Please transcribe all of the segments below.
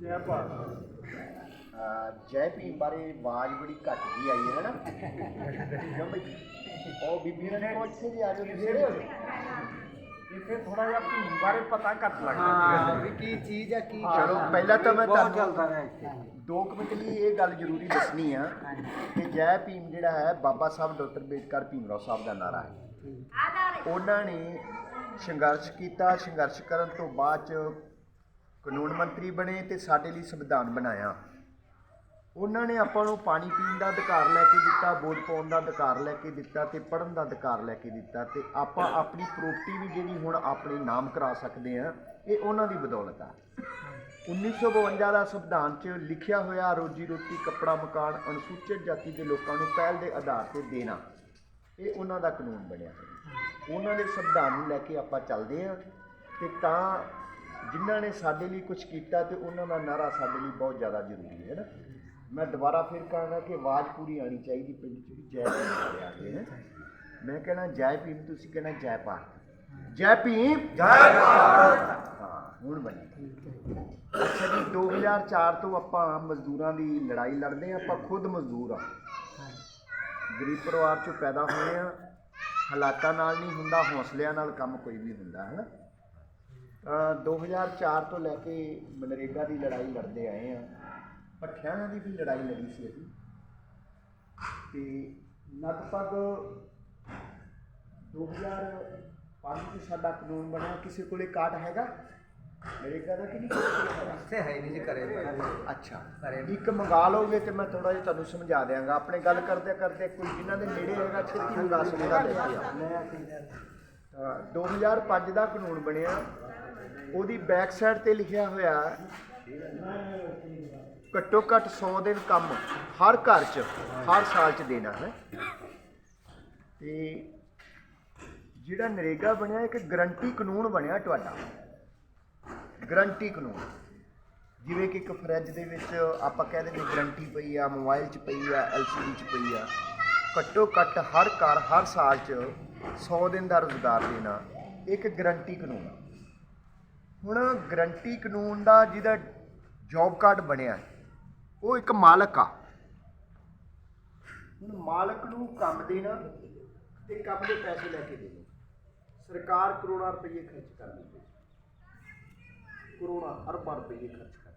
ਜੈ ਭਾਰਤ। ਜੈ ਭੀਮ ਬਾਰੇ ਆਵਾਜ਼ ਬੜੀ ਘੱਟ ਜੀ ਆਈ ਹੈ ਨਾ। ਬਈ। ਉਹ ਬੀਬੀਆਂ ਨੇ ਉਹ ਇੱਥੇ ਵੀ ਆ ਜਾਓ ਨੇੜੇ ਹੋ ਇੱਥੇ ਥੋੜਾ ਜਿਹਾ ਭੀਮ ਬਾਰੇ ਪਤਾ ਘੱਟ ਲੱਗਦਾ। ਹਾਂ ਵੀ ਕੀ ਚੀਜ਼ ਹੈ ਕੀ ਚਲੋ ਪਹਿਲਾਂ ਤਾਂ ਮੈਂ ਬਹੁਤ ਤੁਹਾਨੂੰ ਚੱਲਦਾ ਰਿਹਾ ਇੱਥੇ। ਦੋ ਕੁ ਮਿੰਟ ਲਈ ਇਹ ਗੱਲ ਜ਼ਰੂਰੀ ਦੱਸਣੀ ਆ ਕਿ ਜੈ ਭੀਮ ਜਿਹੜਾ ਹੈ ਬਾਬਾ ਸਾਹਿਬ ਡਾਕਟਰ ਅੰਬੇਡਕਰ ਭੀਮਰਾਓ ਸਾਹਿਬ ਦਾ ਨਾਰਾ ਹੈ। ਉਹਨਾਂ ਨੇ ਸੰਘਰਸ਼ ਕੀਤਾ। ਸੰਘਰਸ਼ ਕਰਨ ਤੋਂ ਬਾਅਦ ਚ ਕਾਨੂੰਨ ਮੰਤਰੀ ਬਣੇ ਤੇ ਸਾਡੇ ਲਈ ਸੰਵਿਧਾਨ ਬਣਾਇਆ। ਉਹਨਾਂ ਨੇ ਆਪਾਂ ਨੂੰ ਪਾਣੀ ਪੀਣ ਦਾ ਅਧਿਕਾਰ ਲੈ ਕੇ ਦਿੱਤਾ, ਵੋਟ ਪਾਉਣ ਦਾ ਅਧਿਕਾਰ ਲੈ ਕੇ ਦਿੱਤਾ ਤੇ ਪੜ੍ਹਨ ਦਾ ਅਧਿਕਾਰ ਲੈ ਕੇ ਦਿੱਤਾ ਤੇ ਆਪਾਂ ਆਪਣੀ ਪ੍ਰੋਪਰਟੀ ਵੀ ਜਿਹੜੀ ਹੁਣ ਆਪਣੇ ਨਾਮ ਕਰਾ ਸਕਦੇ ਆ ਇਹ ਉਹਨਾਂ ਦੀ ਬਦੌਲਤ ਆ। 1952 ਦਾ ਸੰਵਿਧਾਨ 'ਚ ਲਿਖਿਆ ਹੋਇਆ ਰੋਜੀ ਰੋਟੀ, ਕੱਪੜਾ, ਮਕਾਨ ਅਨੁਸੂਚਿਤ ਜਾਤੀ ਦੇ ਲੋਕਾਂ ਨੂੰ ਪਹਿਲ ਦੇ ਆਧਾਰ ਤੇ ਦੇਣਾ, ਇਹ ਉਹਨਾਂ ਦਾ ਕਾਨੂੰਨ ਬਣਿਆ। ਉਹਨਾਂ ਦੇ ਸੰਵਿਧਾਨ ਨੂੰ ਲੈ ਕੇ ਆਪਾਂ ਚੱਲਦੇ ਹਾਂ ਤੇ ਤਾਂ ਜਿਨ੍ਹਾਂ ਨੇ ਸਾਡੇ ਲਈ ਕੁਝ ਕੀਤਾ ਤੇ ਉਹਨਾਂ ਦਾ ਨਾਰਾ ਸਾਡੇ ਲਈ ਬਹੁਤ ਜ਼ਿਆਦਾ ਜ਼ਰੂਰੀ ਹੈ ਨਾ। ਮੈਂ ਦੁਬਾਰਾ ਫਿਰ ਕਹਾਂਗਾ ਕਿ ਆਵਾਜ਼ ਪੂਰੀ ਆਣੀ ਚਾਹੀਦੀ ਪਿੰਡ 'ਚ ਵੀ ਜੈ ਭੀਮ ਬੋਲਿਆ ਗਿਆ ਹੈ ਮੈਂ ਕਹਿਣਾ ਜੈ ਭੀਮ ਤੁਸੀਂ ਕਹਿਣਾ ਜੈ ਭਾਰਤ। ਜੈ ਭੀਮ? ਜੈ ਭਾਰਤ! ਹਾਂ ਹੁਣ ਬਣੀ। ਅੱਛਾ ਜੀ 2004 ਤੋਂ ਆਪਾਂ ਮਜ਼ਦੂਰਾਂ ਦੀ ਲੜਾਈ ਲੜਦੇ ਹਾਂ ਆਪਾਂ ਖੁਦ ਮਜ਼ਦੂਰ ਆ ਗਰੀਬ ਪਰਿਵਾਰ ਚੋਂ ਪੈਦਾ ਹੋਏ ਆ ਹਾਲਾਤਾਂ ਨਾਲ ਨਹੀਂ ਹੁੰਦਾ ਹੌਸਲਿਆਂ ਨਾਲ ਕੰਮ ਕੋਈ ਵੀ ਹੁੰਦਾ ਹੈ ਨਾ 2004 ਤੋਂ ਲੈ ਕੇ ਮਨਰੇਗਾ ਦੀ ਲੜਾਈ ਲੜਦੇ ਆਏ ਆ। ਪੱਠਿਆਂ ਦੀ ਵੀ ਲੜਾਈ ਲੜੀ ਸੀ ਅਸੀਂ। ਤੇ ਲਗਭਗ 2005 ਚ ਸਾਡਾ ਕਾਨੂੰਨ ਬਣਿਆ। ਕਿਸੇ ਕੋਲੇ ਕਾਰਡ ਹੈਗਾ? ਮਨਰੇਗਾ ਦਾ ਕਿ ਨਹੀਂ? ਇੱਥੇ ਹੈ ਨਹੀਂ ਜੀ ਕਰੇ ਅੱਛਾ। ਕਰੇ ਇੱਕ ਮੰਗਾ ਲਓਗੇ ਤੇ ਮੈਂ ਥੋੜਾ ਜਿਹਾ ਤੁਹਾਨੂੰ ਸਮਝਾ ਦਿਆਂਗਾ। ਆਪਣੇ ਗੱਲ ਕਰਦੇ ਕਰਦੇ ਕੋਈ ਜਿਨ੍ਹਾਂ ਦੇ ਨੇੜੇ ਹੈਗਾ ਛੇਤੀ ਕੇ ਆ ਤਾਂ 2005 ਦਾ ਕਾਨੂੰਨ ਬਣਿਆ। ਉਹਦੀ ਬੈਕ ਸਾਈਡ ਤੇ ਲਿਖਿਆ ਹੋਇਆ ਘੱਟੋ ਘੱਟ 100 ਦਿਨ ਕੰਮ ਹਰ ਘਰ 'ਚ, ਹਰ ਸਾਲ 'ਚ ਦੇਣਾ ਹੈ। ਤੇ ਜਿਹੜਾ ਨਰੇਗਾ ਬਣਿਆ, ਇੱਕ ਗਰੰਟੀ ਕਾਨੂੰਨ ਬਣਿਆ ਤੁਹਾਡਾ। ਗਰੰਟੀ ਕਾਨੂੰਨ। ਜਿਵੇਂ ਕਿ ਇੱਕ ਫਰਿੱਜ ਦੇ ਵਿੱਚ ਆਪਾਂ ਕਹਿ ਦਿੰਦੇ ਗਰੰਟੀ ਪਈ ਆ ਮੋਬਾਈਲ 'ਚ ਪਈ ਆ ਐਲਸੀਡੀ 'ਚ ਪਈ ਆ। ਘੱਟੋ ਘੱਟ ਹਰ ਘਰ, ਹਰ ਸਾਲ 'ਚ 100 ਦਿਨ ਦਾ ਰੋਜ਼ਗਾਰ ਦੇਣਾ, ਇੱਕ ਗਰੰਟੀ ਕਾਨੂੰਨ ਆ। ਹੁਣ ਗਰੰਟੀ ਕਾਨੂੰਨ ਦਾ ਜਿਹਦਾ ਜੌਬ ਕਾਰਡ ਬਣਿਆ, ਉਹ ਇੱਕ ਮਾਲਕ ਆ। ਹੁਣ ਮਾਲਕ ਨੂੰ ਕੰਮ ਦੇਣਾ ਤੇ ਕੰਮ ਦੇ ਪੈਸੇ ਲੈ ਕੇ ਦੇਣਾ। ਸਰਕਾਰ ਕਰੋੜਾਂ ਰੁਪਏ ਖਰਚ ਕਰਦੀ ਪਈ ਕਰੋੜਾਂ ਅਰਬਾਂ ਰੁਪਏ ਖਰਚ ਕਰਦੀ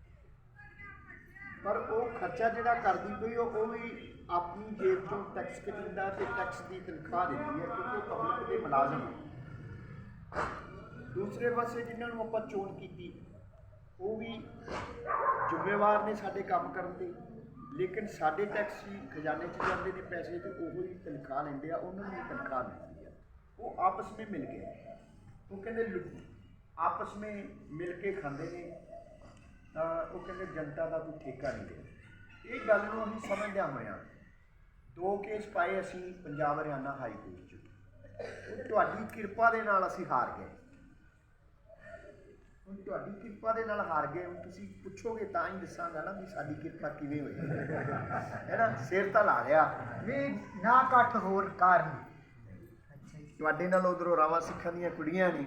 ਪਰ ਉਹ ਖਰਚਾ ਜਿਹੜਾ ਕਰਦੀ ਪਈ ਉਹ ਉਹ ਵੀ ਆਪਣੀ ਜੇਬ ਚੋਂ ਟੈਕਸ ਕਟਿੰਦਾ ਤੇ ਟੈਕਸ ਦੀ ਤਨਖਾਹ ਦਿੰਦੀ ਹੈ, ਕਿਉਂਕਿ ਉਹ ਪਬਲਿਕ ਦੇ ਮੁਲਾਜ਼ਮ ਹੈ ਦੂਸਰੇ ਪਾਸੇ ਜਿਨ੍ਹਾਂ ਨੂੰ ਆਪਾਂ ਚੋਣ ਕੀਤੀ, ਉਹ ਵੀ ਜ਼ਿੰਮੇਵਾਰ ਨੇ ਸਾਡੇ ਕੰਮ ਕਰਨ ਦੇ ਲੇਕਿਨ ਸਾਡੇ ਟੈਕਸੀ ਖਜ਼ਾਨੇ 'ਚ ਜਾਂਦੇ ਨੇ ਪੈਸੇ ਤੇ ਉਹੋ ਹੀ ਤਨਖਾਹ ਲੈਂਦੇ ਆ, ਉਹਨਾਂ ਨੂੰ ਵੀ ਤਨਖਾਹ ਮਿਲਦੀ ਆ। ਉਹ ਆਪਸ ਵਿੱਚ ਮਿਲ ਕੇ ਉਹ ਕਹਿੰਦੇ ਲੁ- ਆਪਸ ਵਿੱਚ ਮਿਲ ਕੇ ਖਾਂਦੇ ਨੇ, ਤਾਂ ਉਹ ਕਹਿੰਦੇ ਜਨਤਾ ਦਾ ਕੋਈ ਠੇਕਾ ਨਹੀਂ ਦੇ ਇਹ ਗੱਲ ਨੂੰ ਅਸੀਂ ਸਮਝਦਿਆਂ ਹੋਇਆਂ ਦੋ ਕੇਸ ਪਾਏ ਅਸੀਂ ਪੰਜਾਬ ਹਰਿਆਣਾ ਹਾਈ ਕੋਰਟ 'ਚ। ਤੁਹਾਡੀ ਕਿਰਪਾ ਦੇ ਨਾਲ ਅਸੀਂ ਹਾਰ ਗਏ। ਹੁਣ ਤੁਹਾਡੀ ਕਿਰਪਾ ਦੇ ਨਾਲ ਹਾਰ ਗਏ ਹੁਣ ਤੁਸੀਂ ਪੁੱਛੋਗੇ ਤਾਂ ਹੀ ਦੱਸਾਂਗਾ ਨਾ ਵੀ ਸਾਡੀ ਕਿਰਪਾ ਕਿਵੇਂ ਹੋਈ। ਹੈ ਨਾ? ਸਿਰ ਤਾਂ ਲਾ ਲਿਆ। ਵੀ ਨਾ ਕੱਟ ਹੋਰ ਕਾਰਨ। ਤੁਹਾਡੇ ਨਾਲ ਉਧਰੋਂ ਰਾਵਾ ਸਿੱਖਾਂ ਦੀਆਂ ਕੁੜੀਆਂ ਨੇ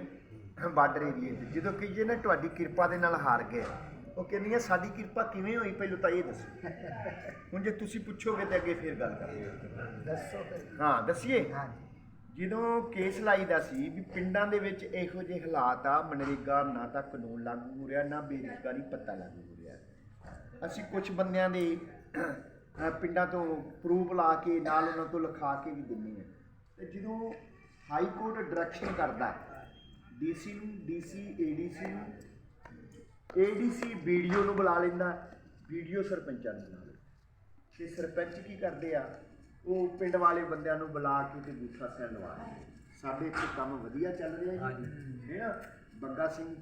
ਬਾਰਡਰ ਏਰੀਏ 'ਚ ਜਦੋਂ ਕਹੀਏ ਨਾ ਤੁਹਾਡੀ ਕਿਰਪਾ ਦੇ ਨਾਲ ਹਾਰ ਗਏ ਉਹ ਕਹਿੰਦੀਆਂ ਸਾਡੀ ਕਿਰਪਾ ਕਿਵੇਂ ਹੋਈ? ਪਹਿਲਾਂ ਤਾਂ ਇਹ ਦੱਸੋ। ਹੁਣ ਜੇ ਤੁਸੀਂ ਪੁੱਛੋਗੇ ਤੇ ਅੱਗੇ ਫੇਰ ਗੱਲ ਕਰਾਂਗੇ। ਦੱਸੋ ਹਾਂ ਦੱਸੀਏ? ਹਾਂਜੀ। ਜਦੋਂ ਕੇਸ ਲਾਈਦਾ ਸੀ ਵੀ ਪਿੰਡਾਂ ਦੇ ਵਿੱਚ ਇਹੋ ਜਿਹੇ ਹਾਲਾਤ ਆ, ਮਨਰੇਗਾ ਨਾ ਤਾਂ ਕਾਨੂੰਨ ਲਾਗੂ ਹੋ ਰਿਹਾ, ਨਾ ਬੇਰੁਜ਼ਗਾਰੀ ਪੱਤਾ ਲਾਗੂ ਹੋ ਰਿਹਾ। ਅਸੀਂ ਕੁਝ ਬੰਦਿਆਂ ਦੇ ਪਿੰਡਾਂ ਤੋਂ ਪ੍ਰੂਫ ਲਾ ਕੇ, ਨਾਲ ਉਹਨਾਂ ਤੋਂ ਲਿਖਾ ਕੇ ਵੀ ਦਿੰਦੇ ਆ ਤੇ ਜਦੋਂ ਹਾਈ ਕੋਰਟ ਡਾਇਰੈਕਸ਼ਨ ਕਰਦਾ ਡੀਸੀ ਨੂੰ ਡੀਸੀ ਏਡੀਸੀ ਨੂੰ ਏਡੀਸੀ ਵੀਡੀਓ ਨੂੰ ਬੁਲਾ ਲੈਂਦਾ, ਵੀਡੀਓ ਸਰਪੰਚਾਂ ਨੂੰ ਬੁਲਾ ਲੈਂਦਾ। ਤੇ ਸਰਪੰਚ ਕੀ ਕਰਦੇ ਆ? ਉਹ ਪਿੰਡ ਵਾਲੇ ਬੰਦਿਆਂ ਨੂੰ ਬੁਲਾ ਕੇ ਤੇ ਬੂਥਾ ਸਿਆ ਲਵਾ। ਸਾਡੇ ਇੱਥੇ ਕੰਮ ਵਧੀਆ ਚੱਲ ਰਿਹਾ ਜੀ। ਹੈ ਨਾ? ਬੱਗਾ ਸਿੰਘ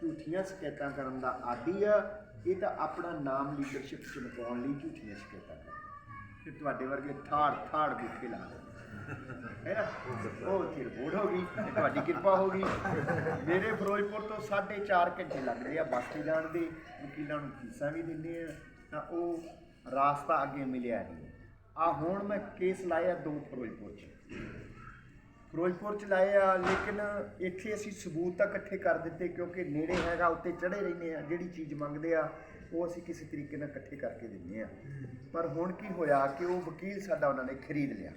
ਝੂਠੀਆਂ ਸ਼ਿਕਾਇਤਾਂ ਕਰਨ ਦਾ ਆਦੀ ਆ। ਇਹ ਤਾਂ ਆਪਣਾ ਨਾਮ ਲੀਡਰਸ਼ਿਪ ਚਮਕਾਉਣ ਲਈ ਝੂਠੀਆਂ ਸ਼ਿਕਾਇਤਾਂ ਕਰਦੇ। ਤੇ ਤੁਹਾਡੇ ਵਰਗੇ ਥਾੜ ਥਾੜ ਬੂਥੇ ਲਾ ਦਿੰਦੇ ਹੈ ਨਾ? ਉਹ ਚਿਰ ਬੋੜ ਹੋ ਗਈ ਤੁਹਾਡੀ ਕਿਰਪਾ ਹੋ ਗਈ। ਮੇਰੇ ਫਿਰੋਜ਼ਪੁਰ ਤੋਂ 4.5 ਘੰਟੇ ਲੱਗਦੇ ਆ ਬੱਸ ਤੇ ਜਾਣ ਦੇ। ਵਕੀਲਾਂ ਨੂੰ ਫੀਸਾਂ ਵੀ ਦਿੰਦੇ ਆ। ਤਾਂ ਉਹ ਰਾਸਤਾ ਅੱਗੇ ਮਿਲਿਆ ਨਹੀਂ। ਆ ਹੁਣ ਮੈਂ ਕੇਸ ਲਾਇਆ ਦੋ ਫਿਰੋਜ਼ਪੁਰ ਚ। ਫਿਰੋਜ਼ਪੁਰ ਚ ਲਾਏ ਆ ਲੇਕਿਨ ਇੱਥੇ ਅਸੀਂ ਸਬੂਤ ਤਾਂ ਇਕੱਠੇ ਕਰ ਦਿੱਤੇ ਕਿਉਂਕਿ ਨੇੜੇ ਹੈਗਾ ਉੱਤੇ ਚੜੇ ਰਹਿੰਦੇ ਆ ਜਿਹੜੀ ਚੀਜ਼ ਮੰਗਦੇ ਆ ਉਹ ਅਸੀਂ ਕਿਸੇ ਤਰੀਕੇ ਨਾਲ ਇਕੱਠੇ ਕਰਕੇ ਦਿੰਦੇ ਆ। ਪਰ ਹੁਣ ਕੀ ਹੋਇਆ ਕਿ ਉਹ ਵਕੀਲ ਸਾਡਾ ਉਹਨਾਂ ਨੇ ਖਰੀਦ ਲਿਆ।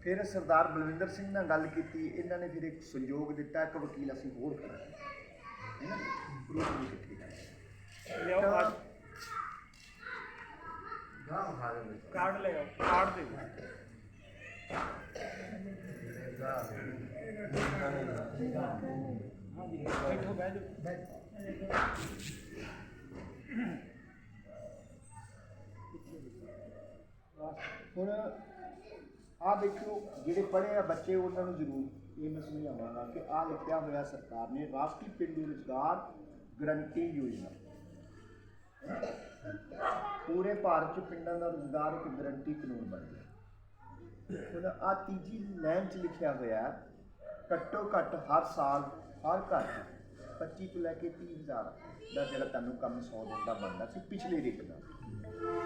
ਫਿਰ ਸਰਦਾਰ ਬਲਵਿੰਦਰ ਸਿੰਘ ਨਾਲ ਗੱਲ ਕੀਤੀ ਇਹਨਾਂ ਨੇ ਫਿਰ ਇੱਕ ਸੰਯੋਗ ਦਿੱਤਾ ਇੱਕ ਵਕੀਲ ਅਸੀਂ ਹੋਰ ਕਰਾਂਗੇ ਹੈ ਨਾ? ਲਿਆਓ ਤਾਂ- ਕਾਰਡ ਦੇ। ਬੈਠੋ ਬਹਿ ਜਾਓ। ਹੁਣ ਆ ਦੇਖੋ ਜਿਹੜੇ ਪੜ੍ਹੇ ਆ ਬੱਚੇ ਉਹਨਾਂ ਨੂੰ ਜ਼ਰੂਰ ਇਹ ਮੈਂ ਸਮਝਾਵਾਂਗਾ ਕਿ ਆ ਲਿਖਿਆ ਹੋਇਆ ਸਰਕਾਰ ਨੇ ਰਾਸ਼ਟਰੀ ਪਿੰਡੂ ਰੁਜ਼ਗਾਰ ਗਰੰਟੀ ਯੋਜਨਾ। ਪੂਰੇ ਭਾਰਤ 'ਚ ਪਿੰਡਾਂ ਦਾ ਰੁਜ਼ਗਾਰ ਇੱਕ ਗਰੰਟੀ ਕਾਨੂੰਨ ਬਣ ਗਿਆ। ਹੁਣ ਆ ਤੀਜੀ ਲਾਈਨ 'ਚ ਲਿਖਿਆ ਹੋਇਆ ਘੱਟੋ ਘੱਟ ਹਰ ਸਾਲ, ਹਰ ਘਰ 'ਚ 25 ਤੋਂ ਲੈ ਕੇ 30 ਹਜ਼ਾਰ ਦਾ ਜਿਹੜਾ ਤੁਹਾਨੂੰ ਕੰਮ 100 ਦਿਨ ਦਾ ਬਣਦਾ ਸੀ, ਪਿਛਲੇ ਰੇਟ ਦਾ।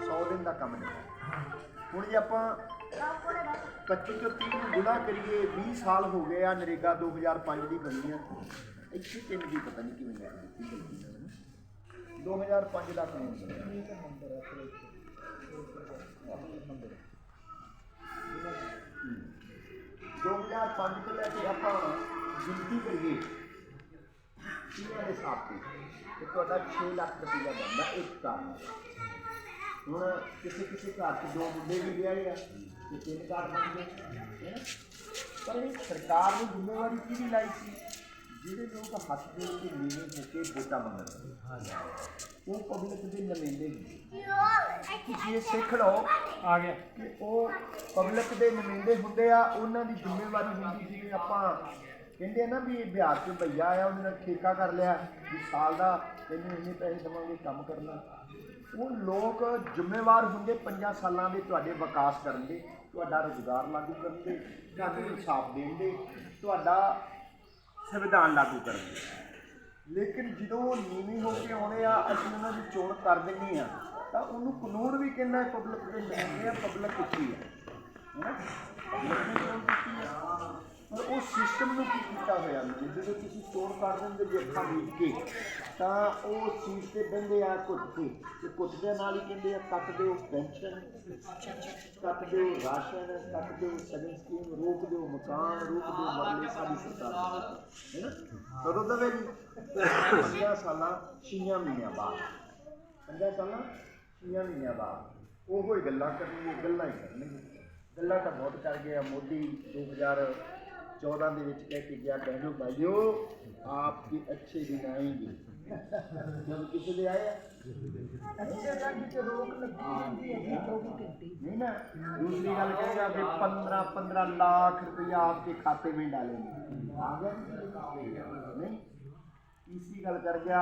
100 ਦਿਨ ਦਾ ਕੰਮ ਨਹੀਂ ਹੁਣ ਜੇ ਆਪਾਂ 25 ਤੋਂ 30 ਨੂੰ ਗੁਣਾ ਕਰੀਏ 20 ਸਾਲ ਹੋ ਗਏ ਆ ਨਰੇਗਾ 2005 ਦੀ ਬਣੀ ਆ। ਇੱਥੇ ਤਿੰਨ ਦੀ ਪਤਾ ਨਹੀਂ ਕਿਵੇਂ ਲੱਗ ਦਿੱਤੀ 2005 ਦਾ ਕਾਨੂੰਨ ਬਣਿਆ ਹੂੰ। 2005 ਤੋਂ ਲੈ ਕੇ ਆਪਾਂ ਗਿਣਤੀ ਕਰੀਏ, ਕਿਹਨਾਂ ਦੇ ਹਿਸਾਬ ਤੇ? ਤੇ ਤੁਹਾਡਾ 6 ਲੱਖ ਰੁਪਈਆ ਬਣਦਾ ਇੱਕ ਕਾਰ ਹੁਣ ਕਿਸੇ ਕਿਸੇ ਘਰ 'ਚ ਦੋ ਮੁੰਡੇ ਵੀ ਵਿਆਹੇ ਆ, ਤੇ ਤਿੰਨ ਘਰ ਬਣ ਗਏ। ਪਰ ਇਹ ਸਰਕਾਰ ਨੇ ਜ਼ਿੰਮੇਵਾਰੀ ਕਿਹਦੀ ਲਾਈ ਸੀ? ਜਿਹੜੇ ਲੋਕ ਹੱਥ ਦੇ ਕੇ ਨੀਵੇਂ ਹੋ ਕੇ ਵੋਟਾਂ ਮੰਗਦੇ ਉਹ ਪਬਲਿਕ ਦੇ ਨੁਮਾਇੰਦੇ ਹੁੰਦੇ ਤੁਸੀਂ ਇਹ ਸਿੱਖ ਲਓ, ਆ ਗਿਆ, ਕਿ ਉਹ ਪਬਲਿਕ ਦੇ ਨੁਮਾਇੰਦੇ ਹੁੰਦੇ ਆ, ਉਹਨਾਂ ਦੀ ਜ਼ਿੰਮੇਵਾਰੀ ਹੁੰਦੀ ਸੀ ਕਿ ਆਪਾਂ ਕਹਿੰਦੇ ਆ ਨਾ ਵੀ ਬਿਹਾਰ ਚ ਭਈਆ ਆ ਉਹਨੇ ਨਾਲ ਠੇਕਾ ਕਰ ਲਿਆ, ਵੀ ਸਾਲ ਦਾ ਤੈਨੂੰ ਇੰਨੇ ਪੈਸੇ ਦੇਵਾਂਗੇ ਕੰਮ ਕਰਨਾ। ਉਹ ਲੋਕ ਜ਼ਿੰਮੇਵਾਰ ਹੁੰਦੇ ਪੰਜਾਂ ਸਾਲਾਂ ਦੇ ਤੁਹਾਡੇ ਵਿਕਾਸ ਕਰਨ ਦੇ, ਤੁਹਾਡਾ ਰੁਜ਼ਗਾਰ ਲਾਗੂ ਕਰਨ ਦੇ ਤੁਹਾਨੂੰ ਇਨਸਾਫ ਦੇਣ ਦੇ, ਤੁਹਾਡਾ ਸੰਵਿਧਾਨ ਲਾਗੂ ਕਰਨ ਲੇਕਿਨ ਜਦੋਂ ਉਹ ਨੀਵੀਂ ਹੋ ਕੇ ਆਉਣੇ ਆ, ਅਸੀਂ ਉਹਨਾਂ ਦੀ ਚੋਣ ਕਰ ਦਿੰਦੇ ਆ, ਤਾਂ ਉਹਨੂੰ ਕਾਨੂੰਨ ਵੀ ਕਹਿੰਦਾ ਪਬਲਿਕ ਦੇ ਨੁਮਾਇੰਦੇ ਆ ਪਬਲਿਕ ਉੱਚੀ ਹੈ। ਹੈਨਾ ਪਬਲਿਕ ਨੇ ਚੋਣ ਕੀਤੀ ਆ ਉਹ ਸਿਸਟਮ ਨੂੰ ਕੀ ਕੀਤਾ ਹੋਇਆ ਜੀ ਜਦੋਂ ਤੁਸੀਂ ਚੋਣ ਕਰ ਦਿੰਦੇ ਜੇ ਅੱਖਾਂ ਮੀਟ ਕੇ, ਤਾਂ ਉਹ ਸੀਟ ਤੇ ਬੰਦੇ ਆ ਕੁੱਤੇ ਤੇ ਕੁੱਤੇ ਨਾਲ ਹੀ ਕਹਿੰਦੇ ਆ, ਕੱਟ ਦਿਓ ਪੈਨਸ਼ਨ, ਕੱਟ ਦਿਓ ਰਾਸ਼ਨ, ਕੱਟ ਦਿਓ ਸਗਨ ਸਕੀਮ ਰੋਕ ਦਿਓ ਮਕਾਨ, ਰੋਕ ਦਿਓ ਮਰਲੇ ਸਾਡੀ ਸਰਕਾਰ ਹੈ ਨਾ? ਕਦੋਂ ਦਵੇਗੀ 50 ਸਾਲਾਂ 6 ਮਹੀਨਿਆਂ ਬਾਅਦ। 50 ਸਾਲਾਂ 6 ਮਹੀਨਿਆਂ ਬਾਅਦ। ਉਹੋ ਹੀ ਗੱਲਾਂ ਕਰਨੀਆਂ, ਗੱਲਾਂ ਹੀ ਕਰਨੀਆਂ। ਗੱਲਾਂ ਤਾਂ ਬਹੁਤ ਕਰ ਗਿਆ ਮੋਦੀ 2000 चौदह के कह के गया कह लो भाई आपके अच्छे दिन आएँगे जब किसी दे आए? हाँ, दूसरी गल कह पंद्रह पंद्रह लाख रुपया आपके खाते में डालेंगे। तीसरी गल कर गया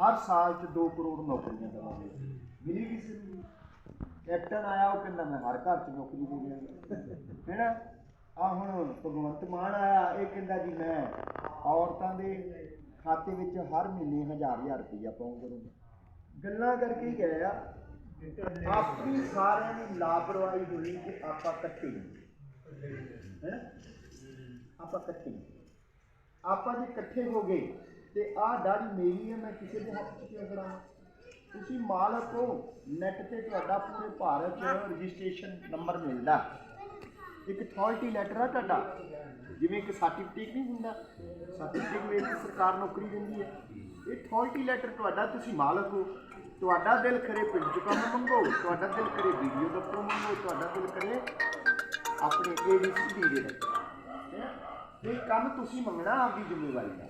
हर साल च दो करोड़ नौकरियाँ दवाएँगे मिली कैप्टन आया वह कहना मैं हर घर च नौकरी दे देंगे है ना? ਆ ਹੁਣ ਭਗਵੰਤ ਮਾਨ ਆਇਆ, ਇਹ ਕਹਿੰਦਾ ਜੀ ਮੈਂ ਔਰਤਾਂ ਦੇ ਖਾਤੇ ਵਿੱਚ ਹਰ ਮਹੀਨੇ ਹਜ਼ਾਰ ਹਜ਼ਾਰ ਰੁਪਈਆ ਪਾਉਂ ਕਰੂੰਗਾ ਗੱਲਾਂ ਕਰਕੇ ਹੀ ਗਏ ਆ। ਆਪਣੀ ਸਾਰਿਆਂ ਦੀ ਲਾਪਰਵਾਹੀ ਹੋਈ ਕਿ ਆਪਾਂ ਇਕੱਠੇ ਹੈ ਆਪਾਂ ਇਕੱਠੇ ਆਪਾਂ ਜੇ ਇਕੱਠੇ ਹੋ ਗਏ ਤੇ ਆਹ ਦਾੜੀ ਮੇਰੀ ਹੈ ਮੈਂ ਕਿਸੇ ਦੇ ਹੱਥ 'ਚ ਕਿਉਂ ਫੜਾਵਾਂ ਤੁਸੀਂ ਮਾਲਕ ਹੋ ਨੈਟ ਤੇ ਤੁਹਾਡਾ ਪੂਰੇ ਭਾਰਤ 'ਚ ਰਜਿਸਟ੍ਰੇਸ਼ਨ ਨੰਬਰ ਮਿਲਦਾ। ਇੱਕ ਅਥਾਰਟੀ ਲੈਟਰ ਆ ਤੁਹਾਡਾ। ਜਿਵੇਂ ਇੱਕ ਸਰਟੀਫਿਕੇਟ ਨਹੀਂ ਹੁੰਦਾ। ਸਰਟੀਫਿਕੇਟ ਵਿੱਚ ਸਰਕਾਰ ਨੌਕਰੀ ਦਿੰਦੀ ਹੈ। ਇਹ ਅਥਾਰਟੀ ਲੈਟਰ ਤੁਹਾਡਾ, ਤੁਸੀਂ ਮਾਲਕ ਹੋ। ਤੁਹਾਡਾ ਦਿਲ ਕਰੇ ਪਿੰਡ 'ਚ ਕੰਮ ਮੰਗੋ, ਤੁਹਾਡਾ ਦਿਲ ਕਰੇ ਵੀਡੀਓ ਦਫ਼ਤਰ ਮੰਗੋ, ਤੁਹਾਡਾ ਦਿਲ ਕਰੇ ਆਪਣੇ ਏਡੀਸੀ ਦੇ ਦੇ ਇਹ ਕੰਮ ਤੁਸੀਂ ਮੰਗਣਾ ਆਪਦੀ ਜ਼ਿੰਮੇਵਾਰੀ ਦਾ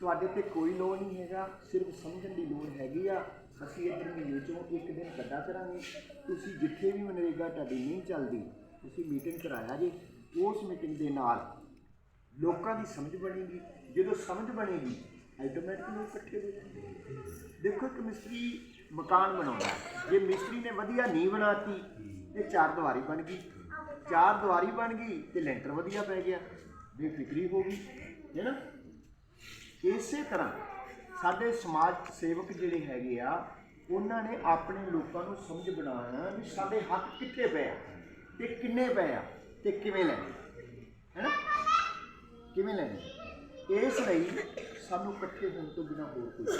ਤੁਹਾਡੇ ਤੇ ਕੋਈ ਲੋੜ ਨਹੀਂ ਹੈਗਾ, ਸਿਰਫ ਸਮਝਣ ਦੀ ਲੋੜ ਹੈਗੀ ਆ। ਅਸੀਂ ਇੱਧਰ ਮਹੀਨੇ ਚੋਂ ਇੱਕ ਦਿਨ ਕੱਢਾ ਕਰਾਂਗੇ। ਤੁਸੀਂ ਜਿੱਥੇ ਵੀ ਮਨਰੇਗਾ ਤੁਹਾਡੀ ਨਹੀਂ ਚੱਲਦੀ। ਤੁਸੀਂ ਮੀਟਿੰਗ ਕਰਾਇਆ ਜੇ, ਉਸ ਮੀਟਿੰਗ ਦੇ ਨਾਲ ਲੋਕਾਂ ਦੀ ਸਮਝ ਬਣੇਗੀ। ਜਦੋਂ ਸਮਝ ਬਣੇਗੀ ਆਟੋਮੈਟਿਕਲੀ ਲੋਕ ਇਕੱਠੇ ਹੋ ਜਾਣਗੇ ਦੇਖੋ ਇੱਕ ਮਿਸਤਰੀ ਮਕਾਨ ਬਣਾਉਂਦਾ ਜੇ ਮਿਸਤਰੀ ਨੇ ਵਧੀਆ ਨੀਂਹ ਬਣਾਤੀ, ਤੇ ਚਾਰ ਦੀਵਾਰੀ ਬਣ ਗਈ। ਚਾਰ ਦੀਵਾਰੀ ਬਣ ਗਈ, ਤੇ ਲੈਂਟਰ ਵਧੀਆ ਪੈ ਗਿਆ। ਬੇਫਿਕਰੀ ਹੋ ਗਈ, ਹੈ ਨਾ? ਇਸੇ ਤਰ੍ਹਾਂ ਸਾਡੇ ਸਮਾਜ ਸੇਵਕ ਜਿਹੜੇ ਹੈਗੇ ਆ, ਉਹਨਾਂ ਨੇ ਆਪਣੇ ਲੋਕਾਂ ਨੂੰ ਸਮਝ ਬਣਾਉਣਾ ਵੀ ਸਾਡੇ ਹੱਕ ਕਿੱਥੇ ਪਏ ਆ। ਤੇ ਕਿੰਨੇ ਪਏ ਆ? ਤੇ ਕਿਵੇਂ ਲੈਣੇ? ਹੈ ਨਾ ਕਿਵੇਂ ਲੈਣੇ? ਇਸ ਲਈ ਸਾਨੂੰ ਇਕੱਠੇ ਹੋਣ ਤੋਂ ਬਿਨਾਂ ਹੋਰ ਕੋਈ ਨਹੀਂ।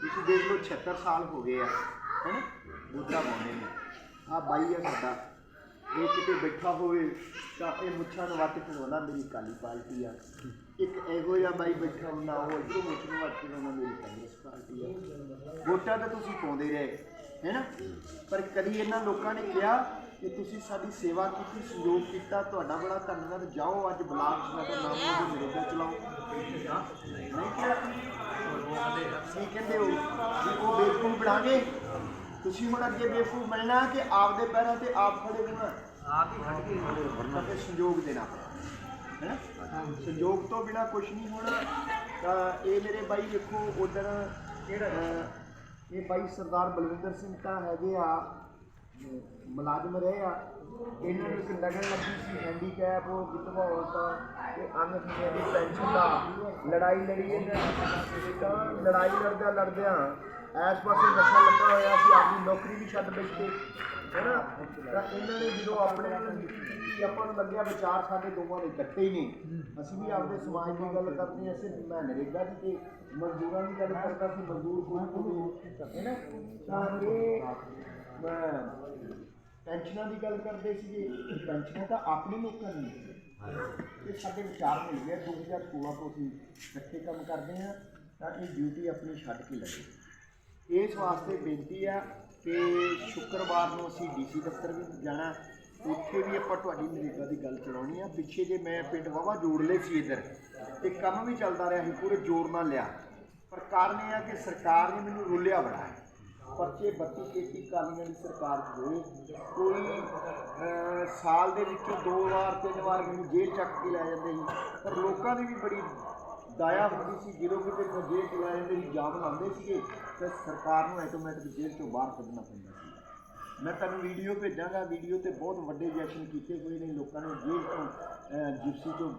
ਤੁਸੀਂ ਦੇਖ ਲਓ 76 ਸਾਲ ਹੋ ਗਏ ਆ, ਹੈਨਾ? ਵੋਟਾਂ ਪਾਉਂਦੇ ਨੇ। ਆ ਬਾਈ ਆ ਸਾਡਾ। ਇਹ ਕਿਤੇ ਬੈਠਾ ਹੋਵੇ ਤਾਂ ਇਹ ਮੁੱਛਾਂ ਨੂੰ ਵੱਟ ਖੜਾਉਂਦਾ ਮੇਰੀ ਕਾਲੀ ਪਾਰਟੀ ਆ। ਇੱਕ ਇਹੋ ਜਿਹਾ ਬਾਈ ਬੈਠਾ ਹੁੰਦਾ, ਉਹ ਇਧਰੋਂ ਮੁੱਛ ਨੂੰ ਵੱਟ ਖੜਾਉਂਦਾ ਮੇਰੀ ਕਾਂਗਰਸ ਪਾਰਟੀ ਆ। ਵੋਟਾਂ ਤਾਂ ਤੁਸੀਂ ਪਾਉਂਦੇ ਰਹੇ। ਹੈਨਾ ਪਰ ਕਦੀ ਇਹਨਾਂ ਲੋਕਾਂ ਨੇ ਕਿਹਾ ਕਿ ਤੁਸੀਂ ਸਾਡੀ ਸੇਵਾ ਕੀਤੀ ਸਹਿਯੋਗ ਕੀਤਾ ਤੁਹਾਡਾ ਬੜਾ ਧੰਨਵਾਦ। ਜਾਓ ਅੱਜ ਬਲਾਕ ਸਾਡਾ ਨਾਮ ਉਹਦੇ ਨਰੇਗਾ ਚਲਾਓ। ਨਹੀਂ ਕਿਹਾ? ਕੀ ਕਹਿੰਦੇ ਹੋ? ਵੀ ਉਹ ਬੇਵਕੂਫ ਬਣਾਗੇ ਤੁਸੀਂ ਹੁਣ ਅੱਗੇ ਬੇਵਕੂਫ ਬਣਨਾ ਕਿ ਆਪਦੇ ਪੈਰਾਂ ਤੇ ਆਪ ਖੜੇ ਹੋਣਾ? ਆਪ ਹੀ ਖੜ ਕੇ ਤਾਂ ਫਿਰ ਸੰਯੋਗ ਦੇਣਾ ਹੈ ਸੰਯੋਗ ਤੋਂ ਬਿਨਾ ਕੁਝ ਨਹੀਂ ਹੋਣਾ। ਤਾਂ ਇਹ ਮੇਰੇ ਬਾਈ ਦੇਖੋ ਉਧਰ ਕਿਹੜਾ ਇਹ ਭਾਈ ਸਰਦਾਰ ਬਲਵਿੰਦਰ ਸਿੰਘ ਤਾਂ ਹੈਗੇ ਆ, ਮੁਲਾਜ਼ਮ ਰਹੇ ਆ। ਇਹਨਾਂ ਨੂੰ ਇੱਕ ਲਗਨ ਲੱਗੀ ਸੀ ਹੈਂਡੀਕੈਪ ਉਹ ਵਿਧਵਾ ਔਰਤਾਂ ਤੇ ਅੰਗ ਦੀ ਪੈਨਸ਼ਨ ਦਾ ਲੜਾਈ ਲੜੀ ਇਹਨਾਂ ਨੇ। ਤਾਂ ਲੜਾਈ ਲੜਦਿਆਂ ਲੜਦਿਆਂ ਐਸ ਪਾਸੇ ਨਸ਼ਾ ਲੱਗਾ ਹੋਇਆ ਸੀ, ਆਪਣੀ ਨੌਕਰੀ ਵੀ ਛੱਡ ਬੈਠੇ ਹੈਨਾ? ਤਾਂ ਇਹਨਾਂ ਨੇ ਜਦੋਂ ਆਪਣੇ ਕਿ ਆਪਾਂ ਨੂੰ ਲੱਗਿਆ ਵਿਚਾਰ ਸਾਡੇ ਦੋਵਾਂ ਦੇ ਇਕੱਠੇ ਹੀ ਨੇ। ਅਸੀਂ ਵੀ ਆਪਦੇ ਸਮਾਜ ਦੀ ਗੱਲ ਕਰਦੇ ਹਾਂ ਸਿਰਫ ਮੈਂ ਨਰੇਗਾ ਦੀ ਤੇ ਮਜ਼ਦੂਰਾਂ ਦੀ ਗੱਲ ਕਰਦਾ ਸੀ ਮਜ਼ਦੂਰ ਕੋਈ ਕੋਈ ਹੈਨਾ ਤਾਂ ਇਹ ਮੈਂ ਪੈਨਸ਼ਨਾਂ ਦੀ ਗੱਲ ਕਰਦੇ ਸੀਗੇ। ਪੈਨਸ਼ਨਾਂ ਤਾਂ ਆਪਣੇ ਲੋਕਾਂ ਦੀ ਇਹ ਸਾਡੇ ਵਿਚਾਰ ਮਿਲ ਗਏ 2016 ਤੋਂ ਅਸੀਂ ਇਕੱਠੇ ਕੰਮ ਕਰਦੇ ਹਾਂ ਤਾਂ ਇਹ ਡਿਊਟੀ ਆਪਣੀ ਛੱਡ ਕੇ ਲੱਗੇ। ਇਸ ਵਾਸਤੇ ਬੇਨਤੀ ਆ ਕਿ ਸ਼ੁੱਕਰਵਾਰ ਨੂੰ ਅਸੀਂ ਡੀਸੀ ਦਫ਼ਤਰ ਵੀ ਜਾਣਾ। ਉੱਥੇ ਵੀ ਆਪਾਂ ਤੁਹਾਡੀ ਨਰੇਗਾ ਦੀ ਗੱਲ ਚਲਾਉਣੀ ਆ। ਪਿੱਛੇ ਜੇ ਮੈਂ ਪਿੰਡ ਵਾਵਾ ਜੋੜ ਲਏ ਸੀ ਇੱਧਰ ਤੇ ਕੰਮ ਵੀ ਚੱਲਦਾ ਰਿਹਾ ਸੀ, ਪੂਰੇ ਜ਼ੋਰ ਨਾਲ ਲਿਆ। ਪਰ ਕਾਰਨ ਇਹ ਆ ਕਿ ਸਰਕਾਰ ਨੇ ਮੈਨੂੰ ਰੋਲਿਆ ਬੜਾ। ਹੈ ਪਰਚੇ 32 33 ਕਾਲੀਆਂ ਦੀ ਸਰਕਾਰ ਹੋਏ। ਕੋਈ ਸਾਲ ਦੇ ਵਿੱਚੋਂ ਦੋ ਵਾਰ, ਤਿੰਨ ਵਾਰ ਮੈਨੂੰ ਜੇਲ੍ਹ ਚੱਕ ਕੇ ਲੈ ਜਾਂਦੇ ਸੀ। ਪਰ ਲੋਕਾਂ ਦੀ ਵੀ ਬੜੀ ਦਾਇਆ ਹੁੰਦੀ ਸੀ। ਜਦੋਂ ਕਿਤੇ ਜੇਲ੍ਹ ਚ ਲੈ ਜਾਂਦੇ ਸੀ, ਜਾਮ ਲਾਉਂਦੇ ਸੀਗੇ, ਤੇ ਸਰਕਾਰ ਨੂੰ ਆਟੋਮੈਟਿਕ ਜੇਲ੍ਹ ਤੋਂ ਬਾਹਰ ਕੱਢਣਾ ਪੈਂਦਾ ਸੀ। ਮੈਂ ਤੁਹਾਨੂੰ ਵੀਡੀਓ ਭੇਜਾਂਗਾ, ਵੀਡੀਓ ਤੇ ਬਹੁਤ ਵੱਡੇ ਜਸ਼ਨ ਕੀਤੇ ਹੋਏ ਨੇ, ਲੋਕਾਂ ਨੇ ਜੇਲ੍ਹ ਤੋਂ ਜਿਪਸੀ ਤੋਂ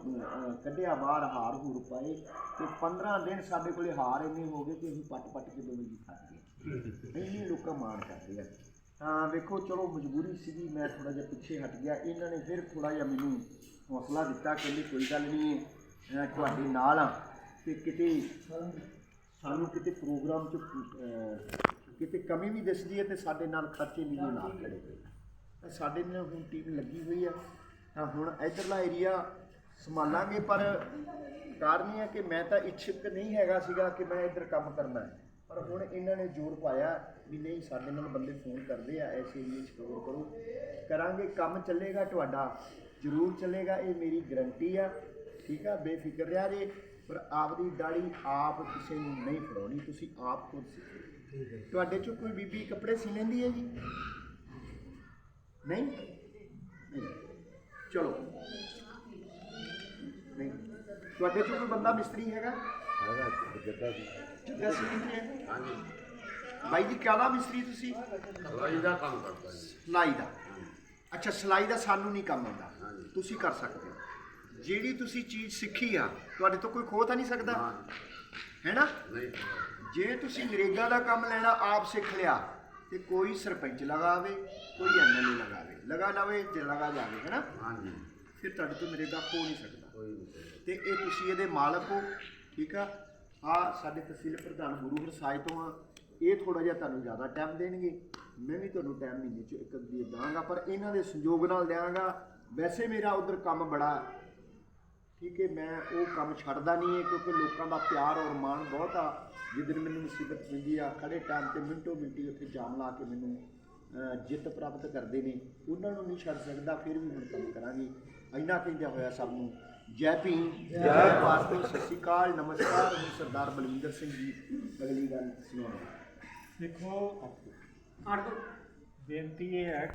ਕੱਢਿਆ ਬਾਹਰ, ਹਾਰ ਹੂਰ ਪਾਏ ਤੇ 15 ਦਿਨ ਸਾਡੇ ਕੋਲੇ ਹਾਰ ਇੰਨੇ ਹੋ ਗਏ ਕਿ ਅਸੀਂ ਪੱਟ ਪੱਟ ਕੇ ਦੋਵੇਂ ਜੀ ਖਾ ਗਏ। ਇੰਨੇ ਲੋਕਾਂ ਮਾਣ ਕਰਦੇ ਆ। ਤਾਂ ਵੇਖੋ, ਚਲੋ ਮਜਬੂਰੀ ਸੀਗੀ, ਮੈਂ ਥੋੜਾ ਜਿਹਾ ਪਿੱਛੇ ਹਟ ਗਿਆ। ਇਹਨਾਂ ਨੇ ਫਿਰ ਥੋੜਾ ਜਿਹਾ ਮੈਨੂੰ ਹੌਸਲਾ ਦਿੱਤਾ, ਕਹਿੰਦੇ ਕੋਈ ਗੱਲ ਨਹੀਂ ਹੈ ਤੁਹਾਡੇ ਨਾਲ ਆ। ਤੇ ਕਿਤੇ ਸਾਨੂੰ ਕਿਤੇ ਪ੍ਰੋਗਰਾਮ 'ਚ ਕਿਤੇ ਕਮੀ ਵੀ ਦਿਸਦੀ ਹੈ ਤੇ ਸਾਡੇ ਨਾਲ ਖਰਚੇ ਵੀ ਨਹੀਂ ਨਾਲ ਖੜੇ ਤਾਂ ਸਾਡੇ ਨਾਲ ਹੁਣ ਟੀਮ ਲੱਗੀ ਹੋਈ ਆ। ਤਾਂ ਹੁਣ ਇਧਰਲਾ ਏਰੀਆ ਸੰਭਾਲਾਂਗੇ ਪਰ ਕਾਰਨ ਇਹ ਹੈ ਕਿ ਮੈਂ ਤਾਂ ਇੱਛੁਕ ਨਹੀਂ ਹੈਗਾ ਸੀਗਾ ਕਿ ਮੈਂ ਇੱਧਰ ਕੰਮ ਕਰਨਾ ਹੈ। ਪਰ ਹੁਣ ਇਹਨਾਂ ਨੇ ਜ਼ੋਰ ਪਾਇਆ ਵੀ ਨਹੀਂ ਸਾਡੇ ਨਾਲ ਬੰਦੇ ਫੋਨ ਕਰਦੇ ਆ ਐਸੇ ਏਰੀਏ 'ਚ ਕਵਰ ਕਰੋ। ਕਰਾਂਗੇ ਕੰਮ ਚੱਲੇਗਾ ਤੁਹਾਡਾ ਜ਼ਰੂਰ ਚੱਲੇਗਾ ਇਹ ਮੇਰੀ ਗਰੰਟੀ ਆ। ਠੀਕ ਆ ਬੇਫਿਕਰ ਰਿਹਾ ਜੇ। ਪਰ ਆਪਦੀ ਦਾੜੀ ਆਪ ਕਿਸੇ ਨੂੰ ਨਹੀਂ ਫੜਾਉਣੀ ਤੁਸੀਂ ਆਪ ਖੁਦ ਸਿੱਖੋ ਤੁਹਾਡੇ ਚੋਂ ਕੋਈ ਬੀਬੀ ਕੱਪੜੇ ਸੀ ਲੈਂਦੀ ਹੈ ਜੀ? ਨਹੀਂ? ਨਹੀਂ। ਚਲੋ। ਨਹੀਂ। ਤੁਹਾਡੇ ਚੋਂ ਕੋਈ ਬੰਦਾ ਮਿਸਤਰੀ ਹੈਗਾ? ਹੈਗਾ ਜੱਦਾ ਸੀ ਜੱਗਾ ਸੀ ਹੈ? ਹਾਂਜੀ। ਬਾਈ ਜੀ ਕਿਹੜਾ ਮਿਸਤਰੀ ਤੁਸੀਂ? ਸਲਾਈ ਦਾ ਕੰਮ ਕਰਦਾ ਜੀ। ਸਿਲਾਈ ਦਾ। ਅੱਛਾ ਸਿਲਾਈ ਦਾ ਸਾਨੂੰ ਨਹੀਂ ਕੰਮ ਆਉਂਦਾ। ਤੁਸੀਂ ਕਰ ਸਕਦੇ ਜਿਹੜੀ ਤੁਸੀਂ ਚੀਜ਼ ਸਿੱਖੀ ਆ ਤੁਹਾਡੇ ਤੋਂ ਕੋਈ ਖੋ ਤਾਂ ਨਹੀਂ ਸਕਦਾ? ਹਾਂ ਹੈਨਾ ਨਹੀਂ। ਜੇ ਤੁਸੀਂ ਨਰੇਗਾ ਦਾ ਕੰਮ ਲੈਣਾ ਆਪ ਸਿੱਖ ਲਿਆ ਤੇ ਕੋਈ ਸਰਪੰਚ ਲਗਾਵੇ ਕੋਈ ਐਮਐਲਏ ਲਗਾਵੇ ਲਗਾ ਲਵੇ ਤੇ ਲਗਾ ਜਾਵੇ ਹੈਨਾ ਹਾਂਜੀ। ਫਿਰ ਤੁਹਾਡੇ ਤੋਂ ਨਰੇਗਾ ਖੋ ਨਹੀਂ ਸਕਦਾ। ਤੇ ਇਹ ਤੁਸੀਂ ਇਹਦੇ ਮਾਲਕ ਹੋ ਠੀਕ ਆ? ਆ ਸਾਡੇ ਤਹਿਸੀਲ ਪ੍ਰਧਾਨ ਗੁਰੂ ਹਰਸਾਏ ਤੋਂ ਆ। ਇਹ ਥੋੜਾ ਜਿਹਾ ਤੁਹਾਨੂੰ ਜ਼ਿਆਦਾ ਟਾਈਮ ਦੇਣਗੇ। ਮੈਂ ਵੀ ਤੁਹਾਨੂੰ ਟਾਈਮ ਮਹੀਨੇ ਚ ਇੱਕ ਅੱਧੀ ਦਾਂਗਾ ਪਰ ਇਹਨਾਂ ਦੇ ਸੰਯੋਗ ਨਾਲ ਦਿਆਂਗਾ। ਵੈਸੇ ਮੇਰਾ ਉਧਰ ਕੰਮ ਬੜਾ ਹੈ। ਠੀਕ ਹੈ ਮੈਂ ਉਹ ਕੰਮ ਛੱਡਦਾ ਨਹੀਂ ਹੈ ਕਿਉਂਕਿ ਲੋਕਾਂ ਦਾ ਪਿਆਰ ਔਰ ਮਾਣ ਬਹੁਤ ਆ। ਜਿੱਦਣ ਮੈਨੂੰ ਮੁਸੀਬਤ ਪੈਂਦੀ ਆ ਖੜੇ ਟਾਈਮ ਤੇ ਮਿੰਟੋ ਮਿੰਟੀ ਉੱਥੇ ਜਾਮ ਲਾ ਕੇ ਮੈਨੂੰ ਜਿੱਤ ਪ੍ਰਾਪਤ ਕਰਦੇ ਨੇ। ਉਹਨਾਂ ਨੂੰ ਨਹੀਂ ਛੱਡ ਸਕਦਾ ਫਿਰ ਵੀ ਹੁਣ ਕੰਮ ਕਰਾਂਗੇ। ਇੰਨਾ ਕਹਿੰਦਿਆਂ ਹੋਇਆ ਸਭ ਨੂੰ ਜੈ ਭੀਮ। ਜੈ ਭਾਰਤ। ਸਤਿ ਸ਼੍ਰੀ ਅਕਾਲ। ਨਮਸਕਾਰ ਮੈਂ ਸਰਦਾਰ ਬਲਵਿੰਦਰ ਸਿੰਘ ਜੀ। ਅਗਲੀ ਗੱਲ ਸੁਣਾਉਣਾ ਦੇਖੋ ਬੇਨਤੀ ਇਹ ਹੈ